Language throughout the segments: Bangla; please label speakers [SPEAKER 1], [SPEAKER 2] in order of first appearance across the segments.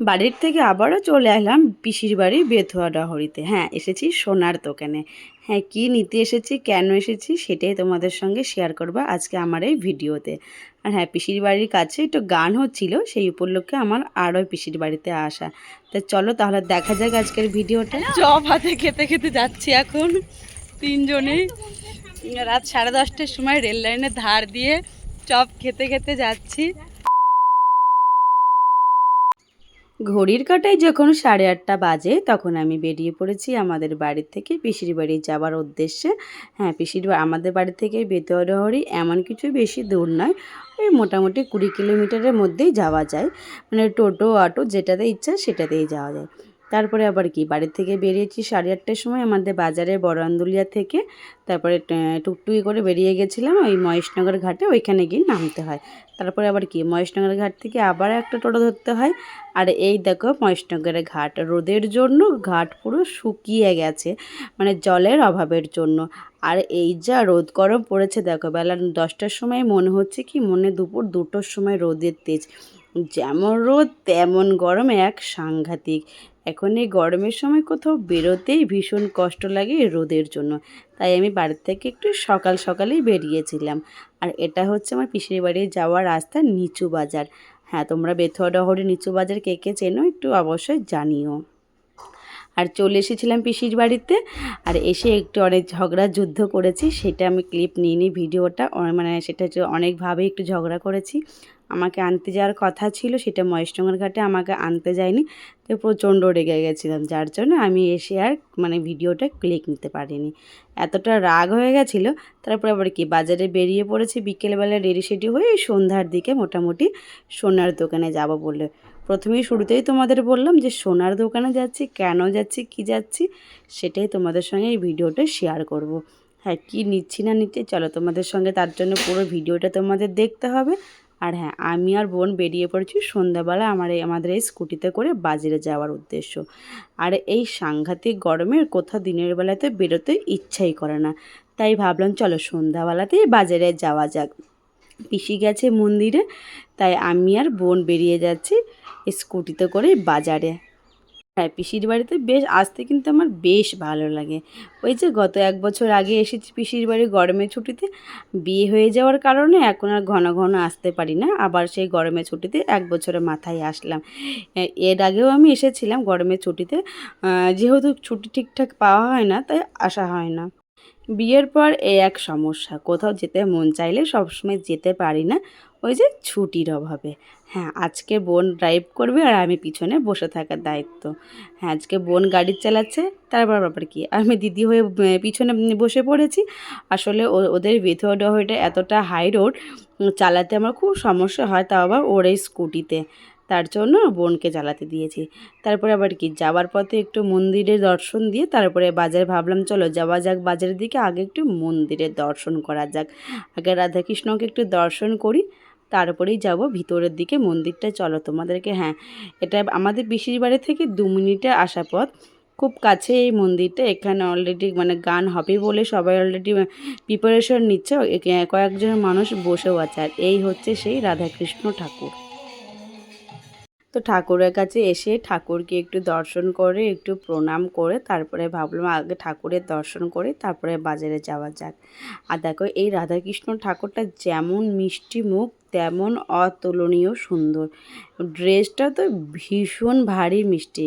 [SPEAKER 1] বাড়ির থেকে আবারও চলে এলাম পিসির বাড়ি বেথুয়া ডহরিতে। হ্যাঁ এসেছি সোনার দোকানে। হ্যাঁ কি নিতে এসেছি, কেন এসেছি সেটাই তোমাদের সঙ্গে শেয়ার করব আজকে আমার এই ভিডিওতে। আর হ্যাঁ পিসির বাড়ির কাছে একটু গান হচ্ছিল, সেই উপলক্ষে আমার আরও পিসির বাড়িতে আসা। তা চলো তাহলে দেখা যাক আজকের ভিডিওটা। চপ হাতে খেতে খেতে যাচ্ছি এখন তিনজনেই রাত সাড়ে দশটার সময় রেল লাইনের ধার দিয়ে চপ খেতে খেতে যাচ্ছি। ঘড়ির কাটায় যখন সাড়ে আটটা বাজে, তখন আমি বেরিয়ে পড়েছি আমাদের বাড়ির থেকে পিসির বাড়ি যাওয়ার উদ্দেশ্যে। হ্যাঁ পিসির আমাদের বাড়ি থেকে বেতোয়াডহরি এমন কিছু বেশি দূর নয়। ওই মোটামুটি কুড়ি কিলোমিটারের মধ্যেই যাওয়া যায়। মানে টোটো, অটো যেটাতে ইচ্ছা সেটাতেই যাওয়া যায়। তারপরে আবার কি? বাড়ি থেকে বেরিয়েছি সাড়ে আটটার সময় আমাদের বাজারে বড় আন্দুলিয়া থেকে। তারপরে টুকটুকি করে বেরিয়ে গেছিলাম ওই মহেশনগর ঘাটে, ওইখানে গিয়ে নামতে হয়। তারপরে আবার কি? মহেশনগর ঘাট থেকে আবার একটা টোটো ধরতে হয়। আর এই দেখো মহেশনগরের ঘাট, রোদের জন্য ঘাট পুরো শুকিয়ে গেছে মানে জলের অভাবের জন্য। আর এই যা রোদ গরম পড়েছে দেখো, বেলা দশটার সময় মনে হচ্ছে কি? মনে দুপুর দুটোর সময় রোদের তেজ। যেমন রোদ তেমন গরম এক সাংঘাতিক। এখন এই গরমের সময় কোথাও বেরোতেই ভীষণ কষ্ট লাগে রোদের জন্য। তাই আমি বাড়ির থেকে একটু সকাল সকালেই বেরিয়েছিলাম। আর এটা হচ্ছে আমার পিসির বাড়ি যাওয়ার রাস্তা নিচু বাজার। হ্যাঁ তোমরা বেথুয়া ডহরে নিচু বাজার কে কে চেনো একটু অবশ্যই জানিও। আর চলে এসেছিলাম পিসির বাড়িতে। আর এসে একটু অনেক ঝগড়া যুদ্ধ করেছি, সেটা আমি ক্লিপ নিয়ে নিই ভিডিওটা মানে সেটা হচ্ছে অনেকভাবে একটু ঝগড়া করেছি। আমাকে আনতে যাওয়ার কথা ছিল, সেটা মহেশনগর ঘাটে আমাকে আনতে যায়নি। তো প্রচণ্ড রেগে গেছিলাম, যার জন্য আমি এসে আর মানে ভিডিওটা ক্লিক নিতে পারিনি। এতটা রাগ হয়ে গেছিল, তারপরে আবার কি, বাজারে বেরিয়ে পড়েছি, বিকেলবেলা রেডি সেডি হয়ে সন্ধ্যার দিকে মোটামুটি সোনার দোকানে যাব বলে। প্রথমেই শুরুতেই তোমাদের বললাম যে সোনার দোকানে যাচ্ছি, কেন যাচ্ছি, কি যাচ্ছি, সেটাই তোমাদের সঙ্গে এই ভিডিওটা শেয়ার করব। হ্যাঁ কী নিচ্ছি না নিচ্ছি, চলো তোমাদের সঙ্গে তার জন্য পুরো ভিডিওটা তোমাদের দেখতে হবে। আর হ্যাঁ আমি আর বোন বেরিয়ে পড়েছি সন্ধ্যাবেলা আমার এই, আমাদের এই স্কুটিতে করে বাজারে যাওয়ার উদ্দেশ্য। আর এই সাংঘাতিক গরমের কোথাও দিনের বেলাতে বেরোতে ইচ্ছাই করে না। তাই ভাবলাম, চলো সন্ধ্যাবেলাতেই বাজারে যাওয়া যাক। পিসি গেছে মন্দিরে, তাই আমি আর বোন বেরিয়ে যাচ্ছি স্কুটিতে করে বাজারে। হ্যাঁ পিসির বাড়িতে বেশ, আসতে কিন্তু আমার বেশ ভালো লাগে। ওই যে গত এক বছর আগে এসেছি পিসির বাড়ি গরমের ছুটিতে, বিয়ে হয়ে যাওয়ার কারণে এখন আর ঘন ঘন আসতে পারি না। আবার সেই গরমের ছুটিতে এক বছরের মাথায় আসলাম। এর আগেও আমি এসেছিলাম গরমের ছুটিতে। যেহেতু ছুটি ঠিকঠাক পাওয়া হয় না, তাই আসা হয় না। বিয়ের পর এই এক সমস্যা। কোথাও যেতে মন চাইলে সবসময় যেতে পারি না। ওই যে ছুটির অভাবে। হ্যাঁ আজকে বোন ড্রাইভ করবে আর আমি পিছনে বসে থাকার দায়িত্ব। হ্যাঁ আজকে বোন গাড়ি চালাচ্ছে, তারপর ব্যাপার কি? আমি দিদি হয়ে পিছনে বসে পড়েছি। আসলে ওদের ডহরিটা এতটা হাই রোড চালাতে আমার খুব সমস্যা হয়, তাও আবার ওর এই স্কুটিতে তার জন্য বোনকে চালাতে দিয়েছি। তারপরে আবার কি? যাওয়ার পথে একটু মন্দিরে দর্শন দিয়ে তারপরে বাজারে ভাবলাম, চলো যাওয়া যাক বাজারের দিকে, আগে একটু মন্দিরের দর্শন করা যাক। আগে রাধাকৃষ্ণকে একটু দর্শন করি, তারপরেই যাব ভিতরের দিকে মন্দিরটা। চলো তোমাদেরকে হ্যাঁ এটা আমাদের পিসির বাড়ি থেকে দু মিনিটে আসা পথ। খুব কাছে এই মন্দিরটা, এখানে অলরেডি মানে গান হবে বলে সবাই অলরেডি প্রিপারেশন নিচ্ছে। কয়েকজন মানুষ বসেও আছে, আর এই হচ্ছে সেই রাধাকৃষ্ণ ঠাকুর। তো ঠাকুরের কাছে এসে ঠাকুরকে একটু দর্শন করে, একটু প্রণাম করে, তারপরে ভাবলাম আগে ঠাকুরের দর্শন করে তারপরে বাজারে যাওয়া যাক। আর দেখো এই রাধাকৃষ্ণ ঠাকুরটা যেমন মিষ্টি মুখ তেমন অতুলনীয় সুন্দর। ড্রেসটা তো ভীষণ ভারী মিষ্টি।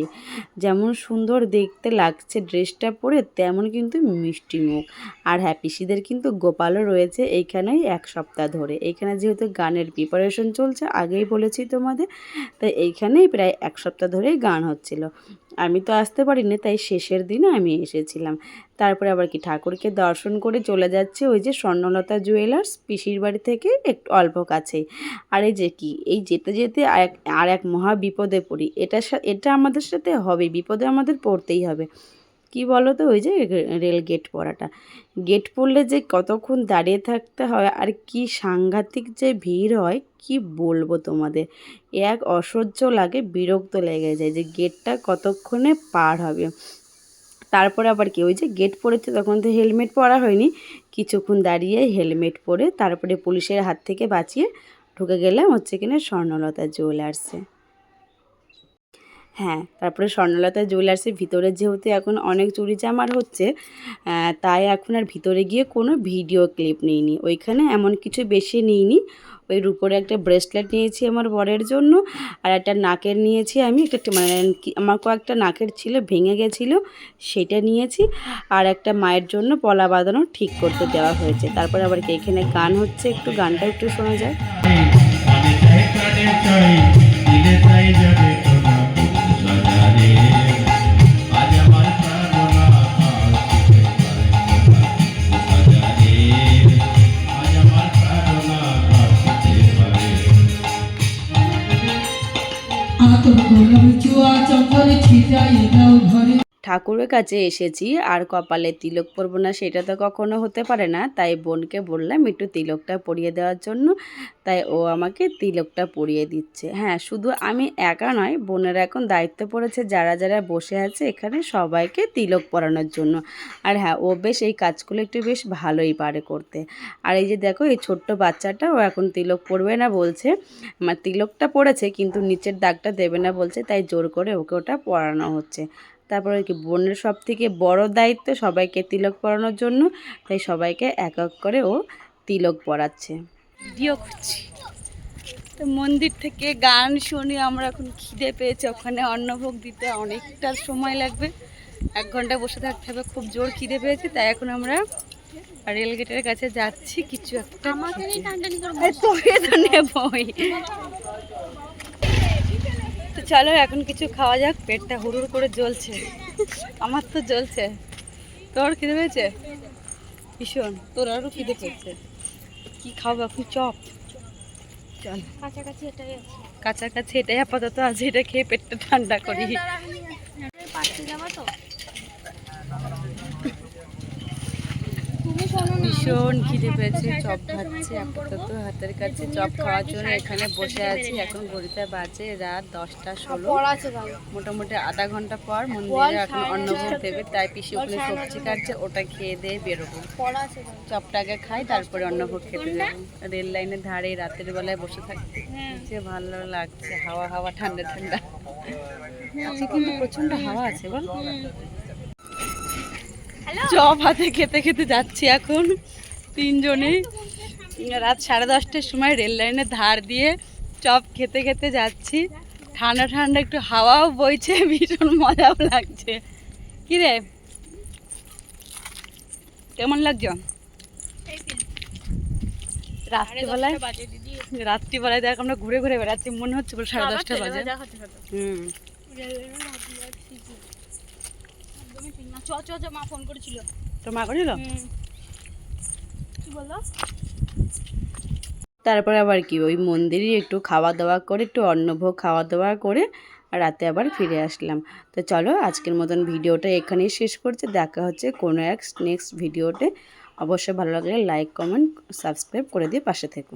[SPEAKER 1] যেমন সুন্দর দেখতে লাগছে ড্রেসটা পরে, তেমন কিন্তু মিষ্টি মুখ। আর হ্যাঁ পিসিদের কিন্তু গোপালও রয়েছে এইখানেই এক সপ্তাহ ধরে। এইখানে যেহেতু গানের প্রিপারেশন চলছে, আগেই বলেছি তোমাদের, তাই এইখানেই প্রায় এক সপ্তাহ ধরেই গান হচ্ছিল। আমি তো আসতে পারিনি, তাই শেষের দিনে আমি এসেছিলাম। তারপরে আবার কি ঠাকুরকে দর্শন করে চলে যাচ্ছে ওই যে স্বর্ণলতা জুয়েলার্স পিসির বাড়ি থেকে একটু অল্প কাছেই। আর এই যে কি, এই যেতে যেতে আর এক মহা বিপদে পড়ি। এটা এটা আমাদের সাথে হবে, বিপদে আমাদের পড়তেই হবে। কি বলো তো ওই যে রেল গেট পড়াটা। গেট পড়লে যে কতক্ষণ দাঁড়িয়ে থাকতে হয় আর কি সাংঘাতিক যে ভিড় হয়, কি বলব তোমাদের? এক অসহ্য লাগে, বিরক্ত লেগে যায় যে গেটটা কতক্ষণে পার হবে। তারপরে আবার কি, ওই যে গেট পড়েছে তখন তো হেলমেট পরা হয়নি। কিছুক্ষণ দাঁড়িয়ে হেলমেট পরে তারপরে পুলিশের হাত থেকে বাঁচিয়ে ঢুকে গেলাম, হচ্ছে কিনা স্বর্ণলতা জুয়েলার্সে। হ্যাঁ তারপরে স্বর্ণলতা জুয়েলার্সের ভিতরে যেহেতু এখন অনেক চুরি চামার হচ্ছে তাই এখন আর ভিতরে গিয়ে কোনো ভিডিও ক্লিপ নিইনি। ওইখানে এমন কিছু বেশি নিইনি। ওই রূপোর একটা ব্রেসলেট নিয়েছি আমার বরের জন্য, আর একটা নাকের নিয়েছি আমি, একটা মানে আমার কয়েকটা নাকের ছিল, ভেঙে গেছিল, সেটা নিয়েছি, আর একটা মায়ের জন্য পলা বাঁধানো ঠিক করতে দেওয়া হয়েছে। তারপরে আবার কি এখানে গান হচ্ছে, একটু গানটা একটু শোনা যায়। ঠাকুরের কাছে এসেছি, আর কপালে তিলক পরবো না সেটা তো কখনো হতে পারে না। তাই বোনকে বললাম একটু তিলকটা পরিয়ে দেওয়ার জন্য, তাই ও আমাকে তিলকটা পরিয়ে দিচ্ছে। হ্যাঁ শুধু আমি একা নয়, বোনের এখন দায়িত্ব পড়েছে, যারা যারা বসে আছে এখানে সবাইকে তিলক পরানোর জন্য। আর হ্যাঁ ও বেশ এই কাজগুলো একটু বেশ ভালোই পারে করতে। আর এই যে দেখো, এই ছোট্ট বাচ্চাটা ও এখন তিলক পরবে না বলছে। আমার তিলকটা পড়েছে, কিন্তু নিচের দাগটা দেবে না বলছে, তাই জোর করে ওকে ওটা পরানো হচ্ছে। তারপরে কি বোনের সব থেকে বড় দায়িত্ব সবাইকে তিলক পরানোর জন্য তাই সবাইকে এক এক করে ও তিলক পরাচ্ছে। ভিডিও করছি। তো মন্দির থেকে গান শুনি আমরা এখন খিদে পেয়েছি ওখানে অন্নভোগ দিতে অনেকটা সময় লাগবে। এক ঘণ্টা বসে থাকতে হবে খুব জোর খিদে পেয়েছি তাই এখন আমরা রেলগেটের কাছে যাচ্ছি কিছু একটা তোকে তো নেবই। তো চলো এখন কিছু খাওয়া যাক। পেটটা হুড়ুর করে জ্বলছে। আমার তো জ্বলছে। তোর খিদে পেয়েছে? ভীষণ। তোর আরও খিদে পেয়েছে। কি খাব এখন? চপ। চল।
[SPEAKER 2] কাছাকাছি এটাই
[SPEAKER 1] কাছাকাছি এটাই আপাতত আছে। এটা খেয়ে পেটটা ঠান্ডা করি।
[SPEAKER 2] পাঠিয়ে যাব তো তুমি শোনো না
[SPEAKER 1] ভীষণ খিদে পেয়েছে চপ খাচ্ছে আপাতত হাতের কাছে চপ খাওয়ার জন্য এখানে বসে আছি এখন ঘড়িতে বাজে রাত দশটা ষোলো। মোটামুটি আধা ঘণ্টা পর মন্দিরে এখন অন্নভোগ দেবে তাই পিসি ওখানে সবজি কাটছে ওটা খেয়ে দিয়ে বেরোবো।
[SPEAKER 2] গান
[SPEAKER 1] চপটাকে খাই তারপরে অন্নভোগ খেতে যাব। রেল লাইনের ধারে রাতের বেলায় বসে থাকতে
[SPEAKER 2] হ্যাঁ।
[SPEAKER 1] যে ভালো লাগছে হাওয়া হাওয়া ঠান্ডা ঠান্ডা। আজকে কিন্তু প্রচণ্ড হাওয়া আছে বল। চপ হাতে খেতে খেতে যাচ্ছি এখন তিনজনে। রাত সাড়ে দশটার সময় রেল লাইনের ধার দিয়ে চপ খেতে খেতে যাচ্ছি। ঠান্ডা ঠান্ডা একটু হাওয়াও বইছে ভীষণ মজাও লাগছে। কি রে কেমন লাগছে? রাত্রিবেলায় রাত্রিবেলায় দেখ আমরা ঘুরে ঘুরে বেড়াচ্ছি মনে হচ্ছে সাড়ে দশটা বাজে। হুম।
[SPEAKER 2] না চ চ চ মা ফোন করেছিল।
[SPEAKER 1] তো মা করিল
[SPEAKER 2] কি বলল?
[SPEAKER 1] তারপরে আবার কি ওই মন্দিরে একটু খাওয়া দাওয়া করে একটু অন্নভোগ খাওয়া দাওয়া করে আর রাতে আবার ফিরে আসলাম। তো চলো আজকের মতন ভিডিওটা এখানেই শেষ করছে। দেখা হচ্ছে কোনো এক নেক্সট ভিডিওতে অবশ্যই ভালো লাগলে লাইক কমেন্ট সাবস্ক্রাইব করে দিয়ে পাশে থেকো।